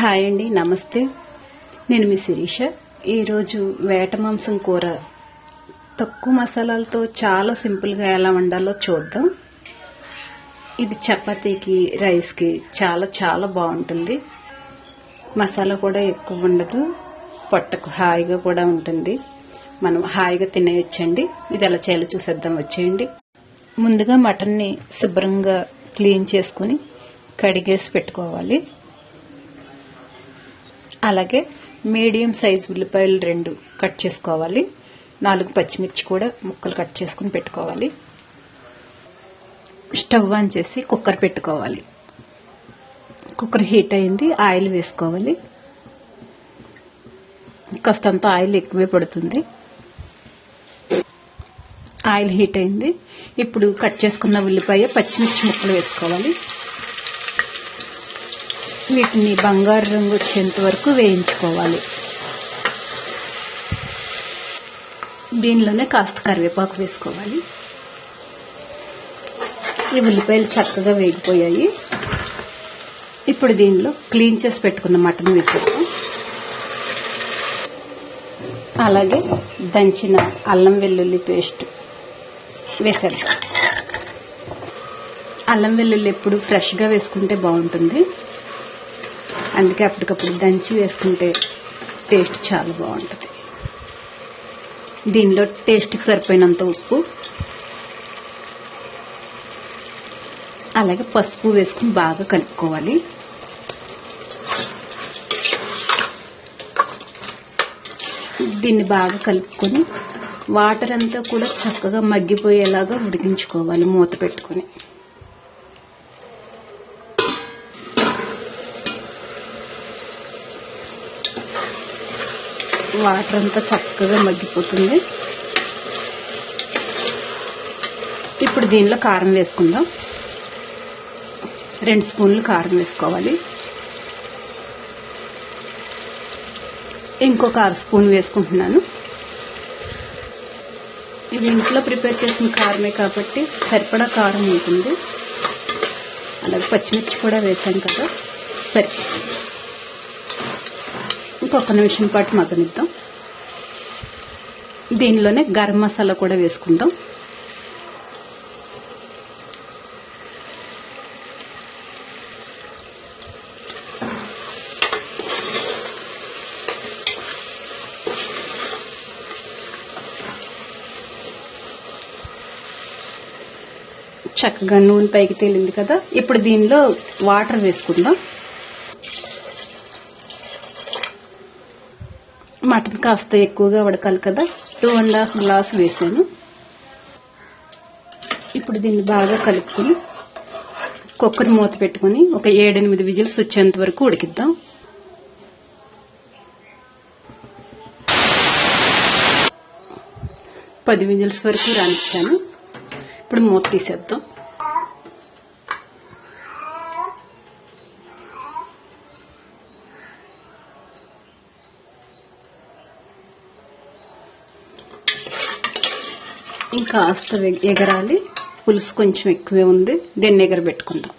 Hi అండి నమస్తే. నేను మీ శిరీష. ఈరోజు వేట మాంసం కూర. తక్కువ మసాలాలతో చాలా సింపుల్గా ఎలా వండాలో చూద్దాం. ఇది చపాతీకి రైస్కి చాలా చాలా బాగుంటుంది. మసాలా కూడా ఎక్కువ ఉండదు. పొట్టకు హాయిగా కూడా ఉంటుంది. మనం హాయిగా తినేయచ్చండి. ఇది ఎలా చేయాలో చూసేద్దాం వచ్చేయండి. ముందుగా మటన్ని శుభ్రంగా క్లీన్ చేసుకుని కడిగేసి పెట్టుకోవాలి. అలాగే మీడియం సైజ్ ఉల్లిపాయలు రెండు కట్ చేసుకోవాలి. నాలుగు పచ్చిమిర్చి కూడా ముక్కలు కట్ చేసుకుని పెట్టుకోవాలి. స్టవ్ ఆన్ చేసి కుక్కర్ పెట్టుకోవాలి. కుక్కర్ హీట్ అయింది ఆయిల్ వేసుకోవాలి. కాస్తంత ఆయిల్ ఎక్కువే పడుతుంది. ఆయిల్ హీట్ అయింది. ఇప్పుడు కట్ చేసుకున్న ఉల్లిపాయ పచ్చిమిర్చి ముక్కలు వేసుకోవాలి. వీటిని బంగారు రంగు వచ్చేంత వరకు వేయించుకోవాలి. దీనిలోనే కాస్త కరివేపాకు వేసుకోవాలి. ఈ ఉల్లిపాయలు చక్కగా వేగిపోయాయి. ఇప్పుడు దీనిలో క్లీన్ చేసి పెట్టుకున్న మటన్ వేసేద్దాం. అలాగే దంచిన అల్లం వెల్లుల్లి పేస్ట్ వేసేద్దాం. అల్లం వెల్లుల్లి ఎప్పుడు ఫ్రెష్గా వేసుకుంటే బాగుంటుంది. అందుకే అప్పటికప్పుడు దంచి వేసుకుంటే టేస్ట్ చాలా బాగుంటుంది. దీనిలో టేస్ట్కి సరిపోయినంత ఉప్పు అలాగే పసుపు వేసుకుని బాగా కలుపుకోవాలి. దీన్ని బాగా కలుపుకొని వాటర్ అంతా కూడా చక్కగా మగ్గిపోయేలాగా ఉడికించుకోవాలి మూత పెట్టుకొని. వాటర్ అంతా చక్కగా మగ్గిపోతుంది. ఇప్పుడు దీనిలో కారం వేసుకుందాం. రెండు స్పూన్లు కారం వేసుకోవాలి. ఇంకొక అర స్పూన్ వేసుకుంటున్నాను. ఇది ఇంట్లో ప్రిపేర్ చేసిన కారమే కాబట్టి సరిపడా కారం ఉంటుంది. అలాగే పచ్చిమిర్చి కూడా వేసాం కదా. సరి. ఇంకొక నిమిషం పాటు మగ్గనిద్దాం. దీనిలోనే గరం మసాలా కూడా వేసుకుందాం. చక్కగా నూనె పైకి తేలింది కదా. ఇప్పుడు దీనిలో వాటర్ వేసుకుందాం. మటన్ కాస్త ఎక్కువగా ఉడకాలి కదా. టూ అండ్ హాఫ్ గ్లాస్ వేసాను. ఇప్పుడు దీన్ని బాగా కలుపుకొని కుక్కర్ మూత పెట్టుకుని ఒక ఏడెనిమిది విజిల్స్ వచ్చేంత వరకు ఉడికిద్దాం. పది విజిల్స్ వరకు రానిచ్చాను. ఇప్పుడు మూత తీసేద్దాం. ఇంకాస్త ఎగరాలి. పులుసు కొంచెం ఎక్కువే ఉంది. దీన్ని ఎగరబెట్టుకుందాం.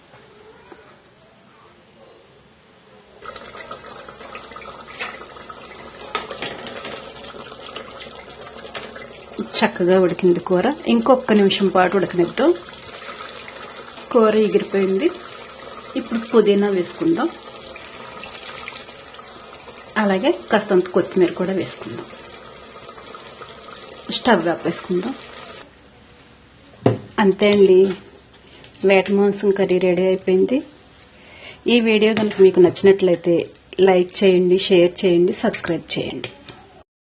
చక్కగా ఉడికింది కూర. ఇంకొక నిమిషం పాటు ఉడకనిద్దాం. కూర ఎగిరిపోయింది. ఇప్పుడు పుదీనా వేసుకుందాం. అలాగే కాస్తంత కొత్తిమీర కూడా వేసుకుందాం. స్టవ్ ఆపేసుకుందాం. అంతే అండి. వేట మాంసం కర్రీ రెడీ అయిపోయింది. ఈ వీడియో కనుక మీకు నచ్చినట్లయితే లైక్ చేయండి షేర్ చేయండి సబ్స్క్రైబ్ చేయండి.